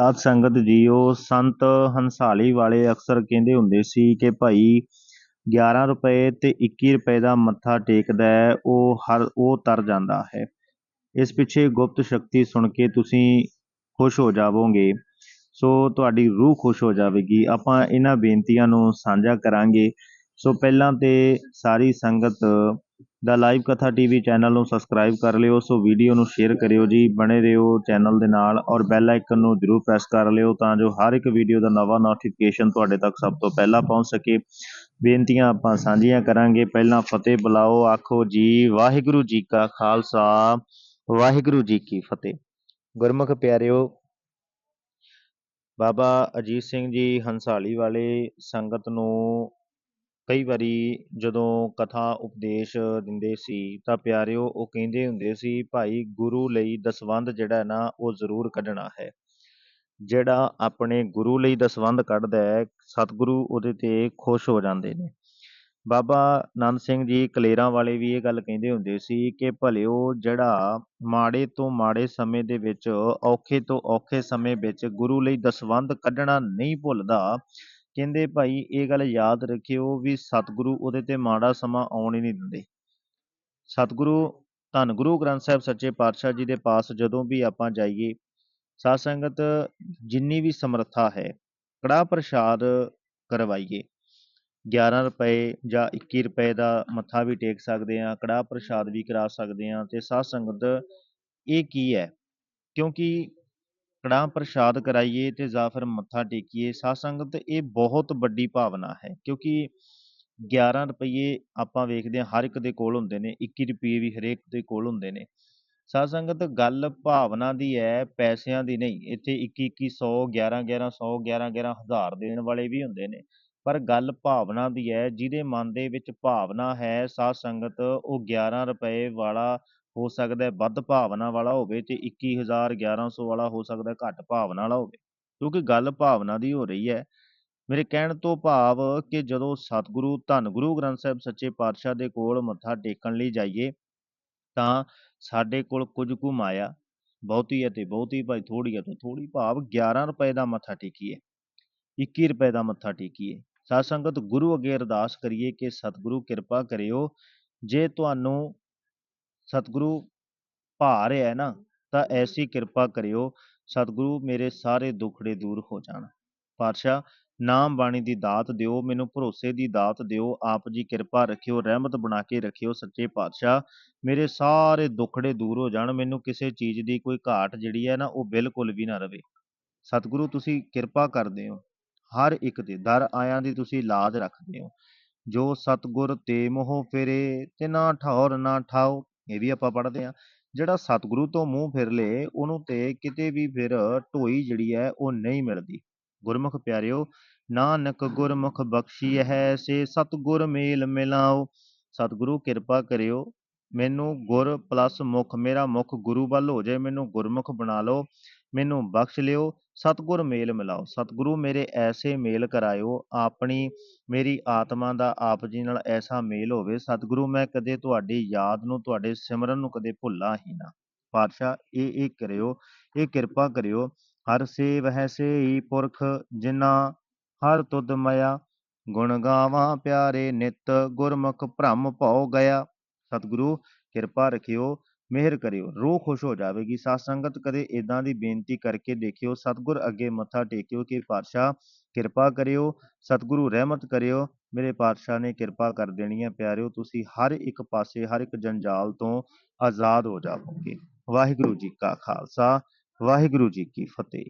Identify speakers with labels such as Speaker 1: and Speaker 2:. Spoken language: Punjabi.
Speaker 1: ਸਾਧ ਸੰਗਤ ਜੀਓ ਸੰਤ ਹੰਸਾਲੀ ਵਾਲੇ ਅਕਸਰ ਕਹਿੰਦੇ ਹੁੰਦੇ ਸੀ ਕਿ ਭਾਈ 11 ਰੁਪਏ ਤੇ 21 ਰੁਪਏ ਦਾ ਮੱਥਾ ਟੇਕਦਾ ਹੈ, ਉਹ ਹਰ, ਉਹ ਤਰ ਜਾਂਦਾ ਹੈ। ਇਸ ਪਿੱਛੇ ਗੁਪਤ ਸ਼ਕਤੀ ਸੁਣ ਕੇ ਤੁਸੀਂ ਖੁਸ਼ ਹੋ ਜਾਵੋਗੇ। ਸੋ ਤੁਹਾਡੀ ਰੂਹ ਖੁਸ਼ ਹੋ ਜਾਵੇਗੀ। ਆਪਾਂ ਇਹਨਾਂ ਬੇਨਤੀਆਂ ਨੂੰ ਸਾਂਝਾ ਕਰਾਂਗੇ। ਸੋ ਪਹਿਲਾਂ ਤੇ ਸਾਰੀ ਸੰਗਤ ਦਾ ਲਾਈਵ ਕਥਾ ਟੀਵੀ ਚੈਨਲ ਨੂੰ ਸਬਸਕ੍ਰਾਈਬ ਕਰ ਲਿਓ, ਸੋ ਵੀਡੀਓ ਨੂੰ ਸ਼ੇਅਰ ਕਰਿਓ ਜੀ, ਬਣੇ ਰਹੋ ਚੈਨਲ ਦੇ ਨਾਲ ਔਰ ਬੈਲ ਆਈਕਨ ਨੂੰ ਜਰੂਰ ਪ੍ਰੈਸ ਕਰ ਲਿਓ ਤਾਂ ਜੋ ਹਰ ਇੱਕ ਵੀਡੀਓ ਦਾ ਨਵਾਂ ਨੋਟੀਫਿਕੇਸ਼ਨ ਤੁਹਾਡੇ ਤੱਕ ਸਭ ਤੋਂ ਪਹਿਲਾਂ ਪਹੁੰਚ ਸਕੇ। ਬੇਨਤੀਆਂ ਆਪਾਂ ਸਾਂਝੀਆਂ ਕਰਾਂਗੇ। ਪਹਿਲਾਂ ਫਤਿਹ ਬੁਲਾਓ, ਆਖੋ ਜੀ, ਵਾਹਿਗੁਰੂ ਜੀ ਕਾ ਖਾਲਸਾ, ਵਾਹਿਗੁਰੂ ਜੀ ਕੀ ਫਤਿਹ। ਗੁਰਮੁਖ ਪਿਆਰਿਓ, ਬਾਬਾ ਅਜੀਤ ਸਿੰਘ ਜੀ ਹੰਸਾਲੀ ਵਾਲੇ ਸੰਗਤ ਨੂੰ ਕਈ ਵਾਰੀ ਜਦੋਂ ਕਥਾ ਉਪਦੇਸ਼ ਦਿੰਦੇ ਸੀ ਤਾਂ ਪਿਆਰਿਓ ਉਹ ਕਹਿੰਦੇ ਹੁੰਦੇ ਸੀ, ਭਾਈ ਗੁਰੂ ਲਈ ਦਸਵੰਧ ਜਿਹੜਾ ਨਾ, ਉਹ ਜ਼ਰੂਰ ਕੱਢਣਾ ਹੈ। ਜਿਹੜਾ ਆਪਣੇ ਗੁਰੂ ਲਈ ਦਸਵੰਧ ਕੱਢਦਾ ਹੈ, ਸਤਿਗੁਰੂ ਉਹਦੇ ਤੇ ਖੁਸ਼ ਹੋ ਜਾਂਦੇ ਨੇ। ਬਾਬਾ ਨੰਦ ਸਿੰਘ ਜੀ ਕਲੇਰਾਂ ਵਾਲੇ ਵੀ ਇਹ ਗੱਲ ਕਹਿੰਦੇ ਹੁੰਦੇ ਸੀ ਕਿ ਭਲਿਓ ਜਿਹੜਾ ਮਾੜੇ ਤੋਂ ਮਾੜੇ ਸਮੇਂ ਦੇ ਵਿੱਚ ਔਖੇ ਤੋਂ ਔਖੇ ਸਮੇਂ ਵਿੱਚ ਗੁਰੂ ਲਈ ਦਸਵੰਧ ਕੱਢਣਾ ਨਹੀਂ ਭੁੱਲਦਾ ਕਹਿੰਦੇ ਭਾਈ, ਇਹ ਗੱਲ ਯਾਦ ਰੱਖਿਓ ਵੀ ਸਤਿਗੁਰੂ ਉਹਦੇ ਤੇ ਮਾੜਾ ਸਮਾਂ ਆਉਣ ਹੀ ਨਹੀਂ ਦਿੰਦੇ। ਸਤਿਗੁਰੂ, ਧੰਨ ਗੁਰੂ ਗ੍ਰੰਥ ਸਾਹਿਬ ਸੱਚੇ ਪਾਤਸ਼ਾਹ ਜੀ ਦੇ ਪਾਸ ਜਦੋਂ ਵੀ ਆਪਾਂ ਜਾਈਏ, ਸਾਧ ਸੰਗਤ ਜਿੰਨੀ ਵੀ ਸਮਰੱਥਾ ਹੈ ਕੜਾ ਪ੍ਰਸ਼ਾਦ ਕਰਵਾਈਏ। 11 ਰੁਪਏ ਜਾਂ 21 ਰੁਪਏ ਦਾ ਮੱਥਾ ਵੀ ਟੇਕ ਸਕਦੇ ਆ ਕੜਾ ਪ੍ਰਸ਼ਾਦ ਵੀ ਕਰਾ ਸਕਦੇ ਆ ਤੇ ਸਾਧ ਸੰਗਤ, ਇਹ ਕੀ ਹੈ? ਕਿਉਂਕਿ ਕੜਾਹ ਪ੍ਰਸ਼ਾਦ ਕਰਾਈਏ ਤੇ ਜਾਂ ਫਿਰ ਮੱਥਾ ਟੇਕੀਏ ਸਾਧ ਸੰਗਤ ਇਹ ਬਹੁਤ ਵੱਡੀ ਭਾਵਨਾ ਹੈ, ਕਿਉਂਕਿ 11 ਰੁਪਏ ਆਪਾਂ ਵੇਖਦੇ ਹਾਂ, ਹਰ ਇੱਕ ਦੇ ਕੋਲ ਹੁੰਦੇ ਨੇ 21 ਰੁਪਏ ਵੀ ਹਰੇਕ ਦੇ ਕੋਲ ਹੁੰਦੇ ਨੇ। ਸਾਧ ਸੰਗਤ ਗੱਲ ਭਾਵਨਾ ਦੀ ਹੈ, ਪੈਸਿਆਂ ਦੀ ਨਹੀਂ, ਇੱਥੇ 21 2100 11 1100 11 11 ਹਜ਼ਾਰ ਦੇਣ ਵਾਲੇ ਵੀ ਹੁੰਦੇ ਨੇ, ਪਰ ਗੱਲ ਭਾਵਨਾ ਦੀ ਹੈ, ਜਿਹਦੇ ਮਨ ਦੇ ਵਿੱਚ ਭਾਵਨਾ ਹੈ ਸਾਧ ਸੰਗਤ ਉਹ 11 ਰੁਪਏ ਵਾਲਾ ਹੋ ਸਕਦਾ ਵੱਧ ਭਾਵਨਾ ਵਾਲਾ ਹੋਵੇ ਤੇ 21000 1100 ਵਾਲਾ ਹੋ ਸਕਦਾ ਘੱਟ ਭਾਵਨਾ ਵਾਲਾ ਹੋਵੇ, ਕਿਉਂਕਿ ਗੱਲ ਭਾਵਨਾ ਦੀ ਹੋ ਰਹੀ ਹੈ। ਮੇਰੇ ਕਹਿਣ ਤੋਂ ਭਾਵ ਕਿ ਜਦੋਂ ਸਤਿਗੁਰੂ, ਧੰਨ ਗੁਰੂ ਗ੍ਰੰਥ ਸਾਹਿਬ ਸੱਚੇ ਪਾਤਸ਼ਾਹ ਦੇ ਕੋਲ ਮੱਥਾ ਟੇਕਣ ਲਈ ਜਾਈਏ, ਤਾਂ ਸਾਡੇ ਕੋਲ ਕੁਝ ਕੁ ਮਾਇਆ, ਬਹੁਤੀ ਹੈ ਤੇ ਬਹੁਤੀ, ਭਾਈ ਥੋੜੀ ਹੈ ਤੇ ਥੋੜੀ ਭਾਵ 11 ਰੁਪਏ ਦਾ ਮੱਥਾ ਟੇਕੀਏ 21 ਰੁਪਏ ਦਾ ਮੱਥਾ ਟੇਕੀਏ। ਸਾਧ ਸੰਗਤ, ਗੁਰੂ ਅੱਗੇ ਅਰਦਾਸ ਕਰੀਏ ਕਿ ਸਤਿਗੁਰੂ ਕਿਰਪਾ ਕਰਿਓ, ਜੇ ਤੁਹਾਨੂੰ ਸਤਿਗੁਰੂ ਭਾ ਰਿਹਾ ਹੈ ਨਾ, ਤਾਂ ਐਸੀ ਕਿਰਪਾ ਕਰਿਓ, ਸਤਿਗੁਰੂ ਮੇਰੇ ਸਾਰੇ ਦੁੱਖੜੇ ਦੂਰ ਹੋ ਜਾਣ। ਪਾਤਸ਼ਾਹ, ਨਾਮ ਬਾਣੀ ਦੀ ਦਾਤ ਦਿਓ, ਮੈਨੂੰ ਭਰੋਸੇ ਦੀ ਦਾਤ ਦਿਓ, ਆਪ ਜੀ ਕਿਰਪਾ ਰੱਖਿਓ, ਰਹਿਮਤ ਬਣਾ ਕੇ ਰੱਖਿਓ, ਸੱਚੇ ਪਾਤਸ਼ਾਹ। ਮੇਰੇ ਸਾਰੇ ਦੁੱਖੜੇ ਦੂਰ ਹੋ ਜਾਣ, ਮੈਨੂੰ ਕਿਸੇ ਚੀਜ਼ ਦੀ ਕੋਈ ਘਾਟ ਜਿਹੜੀ ਹੈ ਨਾ, ਉਹ ਬਿਲਕੁਲ ਵੀ ਨਾ ਰਵੇ। ਸਤਿਗੁਰੂ, ਤੁਸੀਂ ਕਿਰਪਾ ਕਰਦੇ ਹੋ। ਹਰ ਇੱਕ ਤੇ ਦਰ ਆਇਆਂ ਦੀ ਤੁਸੀਂ ਲਾਜ ਰੱਖਦੇ ਹੋ। ਜੋ ਸਤਗੁਰ ਤੇ ਮੋਹ ਫਿਰੇ ਤੇ ਨਾ ਠੌਰ ਨਾ ਠਾਓ ਇਹ ਵੀ ਆਪਾਂ ਪੜ੍ਹਦੇ ਆ ਜਿਹੜਾ ਸਤਿਗੁਰੂ ਤੋਂ ਮੂੰਹ ਫਿਰ ਲੇ ਉਹਨੂੰ ਤੇ ਕਿਤੇ ਵੀ ਫਿਰ ਢੋਈ ਜਿਹੜੀ ਹੈ, ਉਹ ਨਹੀਂ ਮਿਲਦੀ। ਗੁਰਮੁਖ ਪਿਆਰਿਓ, ਨਾਨਕ ਗੁਰਮੁਖ ਬਖਸ਼ੀ ਹੈ ਸੇ ਸਤਿਗੁਰ ਮੇਲ ਮਿਲਾਓ। ਸਤਿਗੁਰੂ ਕਿਰਪਾ ਕਰਿਓ। ਮੈਨੂੰ ਗੁਰ ਪਲੱਸ ਮੁਖ, ਮੇਰਾ ਮੁਖ ਗੁਰੂ ਵੱਲ ਹੋ ਜਾਏ, ਮੈਨੂੰ ਗੁਰਮੁਖ ਬਣਾ ਲਓ, ਮੈਨੂੰ ਬਖਸ਼ ਲਿਓ, ਸਤਿਗੁਰ ਮੇਲ ਮਿਲਾਓ। ਸਤਿਗੁਰੂ ਮੇਰੇ ਐਸੇ ਮੇਲ ਕਰਾਇਓ, ਆਪਣੀ, ਮੇਰੀ ਆਤਮਾ ਦਾ ਆਪ ਜੀ ਨਾਲ ਐਸਾ ਮੇਲ ਹੋਵੇ, ਸਤਿਗੁਰੂ ਮੈਂ ਕਦੇ ਤੁਹਾਡੀ ਯਾਦ ਨੂੰ, ਤੁਹਾਡੇ ਸਿਮਰਨ ਨੂੰ ਕਦੇ ਭੁੱਲਾਂ ਹੀ ਨਾ। ਪਾਤਸ਼ਾਹ, ਇਹ ਇਹ ਕਰਿਓ, ਇਹ ਕਿਰਪਾ ਕਰਿਓ। ਹਰ ਸੇਵ ਹੈ ਸੇਈ ਪੁਰਖ ਜਿਨਾ ਹਰ ਤੁਧ ਮਇਆ, ਗੁਣ ਗਾਵਾਂ ਪਿਆਰੇ ਨਿਤ, ਗੁਰਮੁਖ ਭ੍ਰਮ ਭਉ ਗਿਆ। ਸਤਿਗੁਰੂ, ਕਿਰਪਾ ਰੱਖਿਓ, ਮਿਹਰ ਕਰਿਓ। ਰੂਹ ਖੁਸ਼ ਹੋ ਜਾਵੇਗੀ। ਸਾਧ ਸੰਗਤ ਕਦੇ ਇਦਾਂ ਦੀ ਬੇਨਤੀ ਕਰਕੇ ਦੇਖਿਓ, ਸਤਿਗੁਰ ਅੱਗੇ ਮੱਥਾ ਟੇਕਿਓ ਕਿ ਪਾਤਸ਼ਾਹ ਕਿਰਪਾ ਕਰਿਓ, ਸਤਿਗੁਰੂ ਰਹਿਮਤ ਕਰਿਓ। ਮੇਰੇ ਪਾਤਸ਼ਾਹ ਨੇ ਕਿਰਪਾ ਕਰ ਦੇਣੀ ਹੈ, ਪਿਆਰਿਓ, ਤੁਸੀਂ ਹਰ ਇੱਕ ਪਾਸੇ, ਹਰ ਇੱਕ ਜੰਜਾਲ ਤੋਂ ਆਜ਼ਾਦ ਹੋ ਜਾਵੋਗੇ। ਵਾਹਿਗੁਰੂ ਜੀ ਕਾ ਖਾਲਸਾ, ਵਾਹਿਗੁਰੂ ਜੀ ਕੀ ਫਤਿਹ।